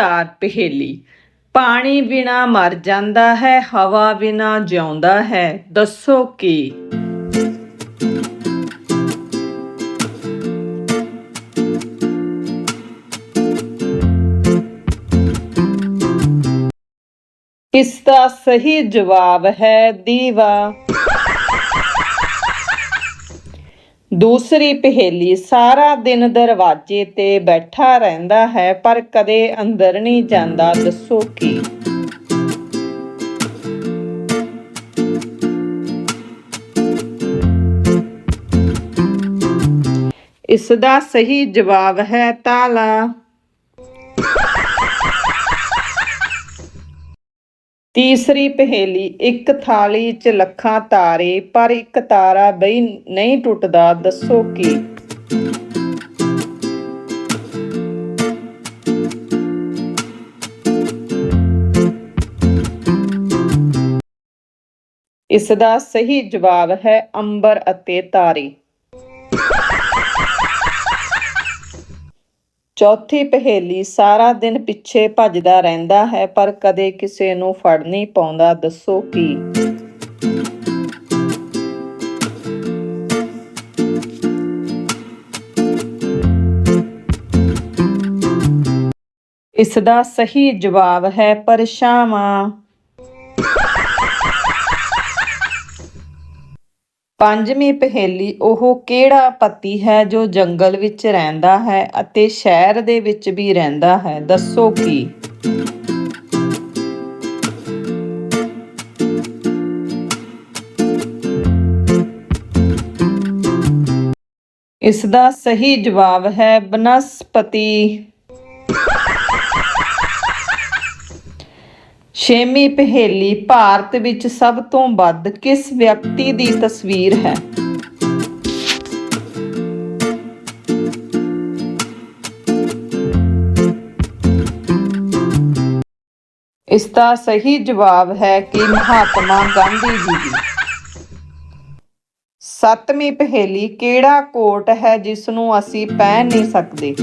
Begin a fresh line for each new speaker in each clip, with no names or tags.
ਮਜ਼ੇਦਾਰ ਪਹੇਲੀ। ਪਾਣੀ ਬਿਨਾ ਮਰ ਜਾਂਦਾ ਹੈ, ਹਵਾ ਬਿਨਾ ਜਿਉਂਦਾ ਹੈ। ਦੱਸੋ ਕੀ? ਇਸ ਦਾ ਸਹੀ ਜਵਾਬ ਹੈ ਦੀਵਾ। ਦੂਸਰੀ ਪਹੇਲੀ, ਸਾਰਾ ਦਿਨ ਦਰਵਾਜ਼ੇ ਤੇ ਬੈਠਾ ਰਹਿੰਦਾ ਹੈ, ਪਰ ਕਦੇ ਅੰਦਰ ਨਹੀਂ ਜਾਂਦਾ, ਦੱਸੋ ਕੀ? ਇਸ ਦਾ ਸਹੀ ਜਵਾਬ ਹੈ ਤਾਲਾ। ਤੀਸਰੀ ਪਹੇਲੀ, ਇੱਕ ਥਾਲੀ 'ਚ ਲੱਖਾਂ ਤਾਰੇ, ਪਰ ਇੱਕ ਤਾਰਾ ਬਈ ਨਹੀਂ ਟੁੱਟਦਾ, ਦੱਸੋ ਕੀ? ਇਸ ਦਾ ਸਹੀ ਜਵਾਬ ਹੈ ਅੰਬਰ ਅਤੇ ਤਾਰੇ। ਚੌਥੀ ਪਹੇਲੀ ਸਾਰਾ ਦਿਨ ਪਿੱਛੇ ਭੱਜਦਾ ਰਹਿੰਦਾ ਹੈ, ਪਰ ਕਦੇ ਕਿਸੇ ਨੂੰ ਫੜ ਨਹੀਂ ਪਾਉਂਦਾ। ਦੱਸੋ ਕੀ? ਇਸ ਦਾ ਸਹੀ ਜਵਾਬ ਹੈ ਪਰਛਾਵਾਂ ਪੰਜਵੀਂ ਪਹੇਲੀ ਉਹ ਕਿਹੜਾ ਪਤੀ ਹੈ ਜੋ ਜੰਗਲ ਵਿੱਚ ਰਹਿੰਦਾ ਹੈ ਅਤੇ ਸ਼ਹਿਰ ਦੇ ਵਿੱਚ ਵੀ ਰਹਿੰਦਾ ਹੈ? ਦੱਸੋ ਕੀ? ਇਸ ਦਾ ਸਹੀ ਜਵਾਬ ਹੈ ਬਨਸਪਤੀ। ਛੇਵੀਂ ਪਹੇਲੀ ਭਾਰਤ ਵਿੱਚ ਸਭ ਤੋਂ ਵੱਧ ਕਿਸ ਵਿਅਕਤੀ ਦੀ ਤਸਵੀਰ ਹੈ? ਇਸ ਦਾ ਸਹੀ ਜਵਾਬ ਹੈ ਕਿ ਮਹਾਤਮਾ ਗਾਂਧੀ ਜੀ ਦੀ। ਸੱਤਵੀਂ ਪਹੇਲੀ ਕਿਹੜਾ ਕੋਟ ਹੈ ਜਿਸ ਨੂੰ ਅਸੀਂ ਪਹਿਨ ਨਹੀਂ ਸਕਦੇ?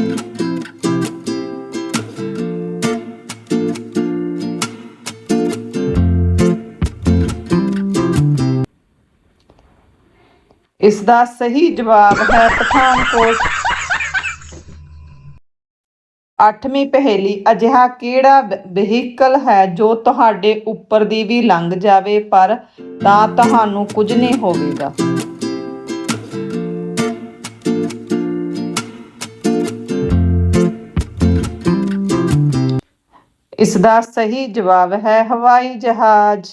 ਇਸ ਦਾ ਸਹੀ ਜਵਾਬ ਹੈ ਪਠਾਨਕੋਟ। ਅੱਠਵੀਂ ਪਹੇਲੀ ਅਜਿਹਾ ਕਿਹੜਾ ਵਹੀਕਲ ਹੈ ਜੋ ਤੁਹਾਡੇ ਉੱਪਰ ਦੀ ਵੀ ਲੰਘ ਜਾਵੇ, ਪਰ ਤਾਂ ਤੁਹਾਨੂੰ ਕੁਝ ਨਹੀਂ ਹੋਵੇਗਾ? ਇਸ ਦਾ ਸਹੀ ਜਵਾਬ ਹੈ ਹਵਾਈ ਜਹਾਜ਼।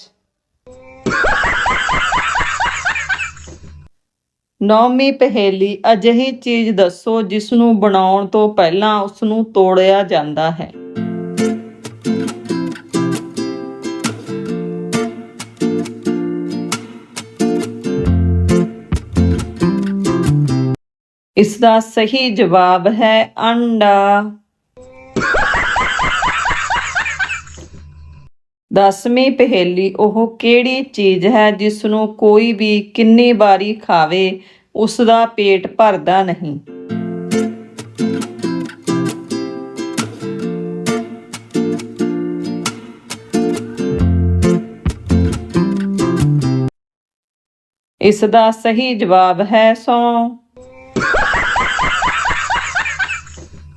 ਨੌਵੀਂ ਪਹੇਲੀ ਅਜਿਹੀ ਚੀਜ਼ ਦੱਸੋ ਜਿਸ ਨੂੰ ਬਣਾਉਣ ਤੋਂ ਪਹਿਲਾਂ ਉਸ ਨੂੰ ਤੋੜਿਆ ਜਾਂਦਾ ਹੈ। ਇਸ ਦਾ ਸਹੀ ਜਵਾਬ ਹੈ ਅੰਡਾ। ਦਸਵੀਂ ਪਹੇਲੀ ਉਹ ਕਿਹੜੀ ਚੀਜ਼ ਹੈ ਜਿਸ ਨੂੰ ਕੋਈ ਵੀ ਕਿੰਨੀ ਵਾਰੀ ਖਾਵੇ ਉਸ ਦਾ ਪੇਟ ਭਰਦਾ ਨਹੀਂ। ਇਸ ਦਾ ਸਹੀ ਜਵਾਬ ਹੈ ਸੌ।